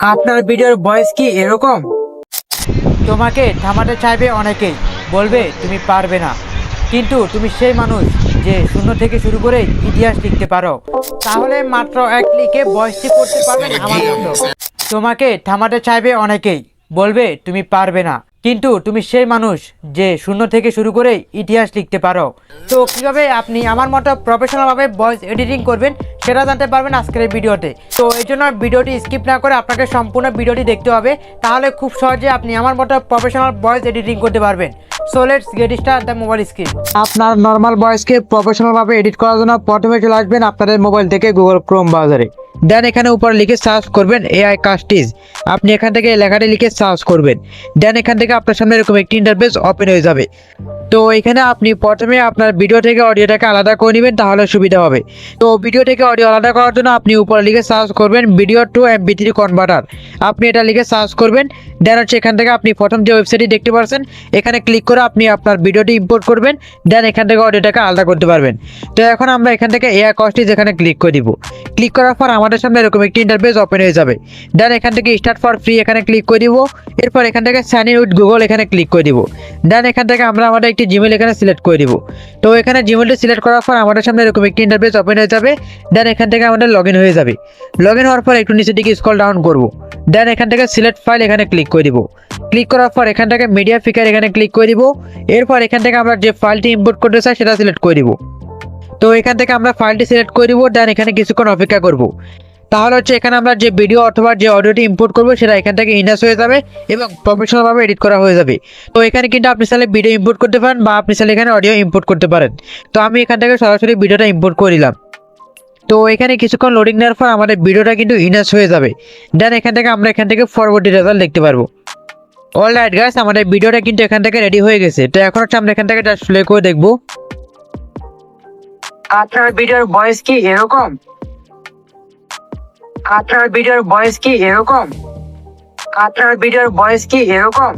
আপনার ভিডিওর ভয়েস কি এরকম? তোমাকে থামাতে চাইবে অনেকেই বলবে তুমি পারবে না। কিন্তু তুমি সেই মানুষ যে শূন্য থেকে শুরু করে ইতিহাস লিখতে পারো। তাহলে মাত্র এক লিখে বয়সটি করতে পারবেন আমার মতো। তোমাকে থামাতে চাইবে অনেকেই। বলবে তুমি পারবে না। কিন্তু তুমি সেই মানুষ যে শূন্য থেকে শুরু করে ইতিহাস লিখতে পারো। তো কীভাবে আপনি আমার মতো প্রফেশনালভাবে ভয়েস এডিটিং করবেন সেটা জানতে পারবেন আজকের এই ভিডিওতে। তো এই জন্য ভিডিওটি স্কিপ না করে আপনাকে সম্পূর্ণ ভিডিওটি দেখতে হবে। তাহলে খুব সহজে আপনি আমার মতো প্রফেশনাল ভয়েস এডিটিং করতে পারবেন। So let's get start the mobile screen আপনার নর্মাল ভয়েসকে প্রফেশনালভাবে এডিট করার জন্য প্রথমে চলে আসবেন আপনাদের মোবাইল থেকে গুগল ক্রোম ব্রাউজারে দেন এখানে উপরে লিখে সার্চ করবেন এআই কাস্টিজ আপনি এখান থেকে লেখাটি লিখে সার্চ করবেন। দেন এখান থেকে আপনার সামনে এরকম একটি ইন্টারফেস ওপেন হয়ে যাবে। তো এখানে আপনি প্রথমে আপনার ভিডিও থেকে অডিওটাকে আলাদা করে নেবেন, তাহলে সুবিধা হবে। তো ভিডিও থেকে অডিও আলাদা করার জন্য আপনি উপরে লিখে সার্চ করবেন video to MP three converter আপনি এটা লিখে সার্চ করবেন দেন হচ্ছে এখান থেকে আপনি প্রথম যে ওয়েবসাইটটি দেখতে পাচ্ছেন এখানে ক্লিক করে আপনি আপনার ভিডিওটি ইম্পোর্ট করবেন দেন এখান থেকে অডিওটাকে আলাদা করতে পারবেন। তো এখন আমরা এখান থেকে এয়ার কস্টি যেখানে ক্লিক করে দিব। ক্লিক করার পর আমাদের সামনে এরকম একটি ইন্টারফেস ওপেন হয়ে যাবে। দেন এখান থেকে স্টার্ট ফর ফ্রি এখানে ক্লিক করে দিব। এরপর এখান থেকে ইন উইথ গুগল এখানে ক্লিক করে দিব। দেন এখান থেকে আমরা আমাদের একটি জিমেল এখানে সিলেক্ট করে দিব। তো এখানে জিমেলটি সিলেক্ট করার পর আমাদের সামনে এরকম একটি ইন্টারফেস ওপেন হয়ে যাবে। দেন এখান থেকে আমাদের লগ হয়ে যাবে। লগ হওয়ার পর একটু নিচের দিকে স্কল ডাউন করব। দেন এখান থেকে সিলেক্ট ফাইল এখানে ক্লিক করে দিব। ক্লিক করার পর এখান থেকে মিডিয়া ফিকার এখানে ক্লিক করে দিব। এরপর এখান থেকে আমরা যে ফাইলটি ইম্পোর্ট করতে চাই সেটা সিলেক্ট করে দিব। তো এখান থেকে আমরা ফাইলটি সিলেক্ট করে দিব। দেন এখানে কিছুক্ষণ অপেক্ষা করব। তাহলে হচ্ছে এখানে আমরা যে ভিডিও অথবা যে অডিওটি ইম্পোর্ট করব, সেটা এখান থেকে ইনাস হয়ে যাবে এবং প্রফেশনালভাবে এডিট করা হয়ে যাবে। তো এখানে কিন্তু আপনি চাইলে ভিডিও ইম্পোর্ট করতে পারেন বা আপনি চাইলে এখানে অডিও ইম্পোর্ট করতে পারেন। তো আমি এখান থেকে সরাসরি ভিডিওটা ইম্পোর্ট করে দিলাম তো এখানে কিছুক্ষণ লোডিং নেওয়ার পর আমাদের ভিডিওটা কিন্তু ইনাস হয়ে যাবে। দেন এখান থেকে আমরা এখান থেকে ফরওয়ার্ড রেজাল্ট দেখতে পারব। অল রাইট গাইস আমাদের ভিডিওটা কিন্তু এখান থেকে রেডি হয়ে গেছে। তো এখন হচ্ছে আমরা এখান থেকে জাস্ট প্লে করে দেখব। আপনার ভিডিওর ভয়েস কি এরকম? আপনার ভিডিওর বয়স কি এরকম? কাতরার ভিডিওর বয়স কি এরকম?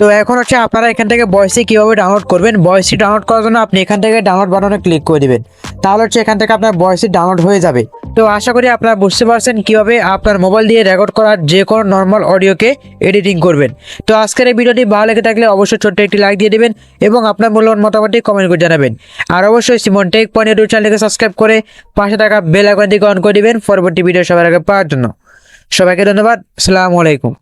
তো এখন হচ্ছে আপনারা এখান থেকে বয়সি কীভাবে ডাউনলোড করবেন? বয়সি ডাউনলোড করার জন্য আপনি এখান থেকে ডাউনলোড বাটনে ক্লিক করে দিবেন। তাহলে হচ্ছে এখান থেকে আপনার ভয়েসটি ডাউনলোড হয়ে যাবে। তো আশা করি আপনারা বুঝতে পারছেন কীভাবে আপনার মোবাইল দিয়ে রেকর্ড করার যে কোনো নর্মাল অডিওকে এডিটিং করবেন। তো আজকের এই ভিডিওটি ভালো লেগে থাকলে অবশ্যই ছোট্ট একটি লাইক দিয়ে দেবেন এবং আপনার মূল্যবান মতামতটি কমেন্ট করে জানাবেন। আর অবশ্যই সিমন টেক পয়েন্ট ইউটিউব চ্যানেলকে সাবস্ক্রাইব করে পাশে থাকা বেল আইকনটিকে অন করে দিবেন। পরবর্তী ভিডিও সবার আগে পাওয়ার জন্য। সবাইকে ধন্যবাদ। আসসালামু আলাইকুম।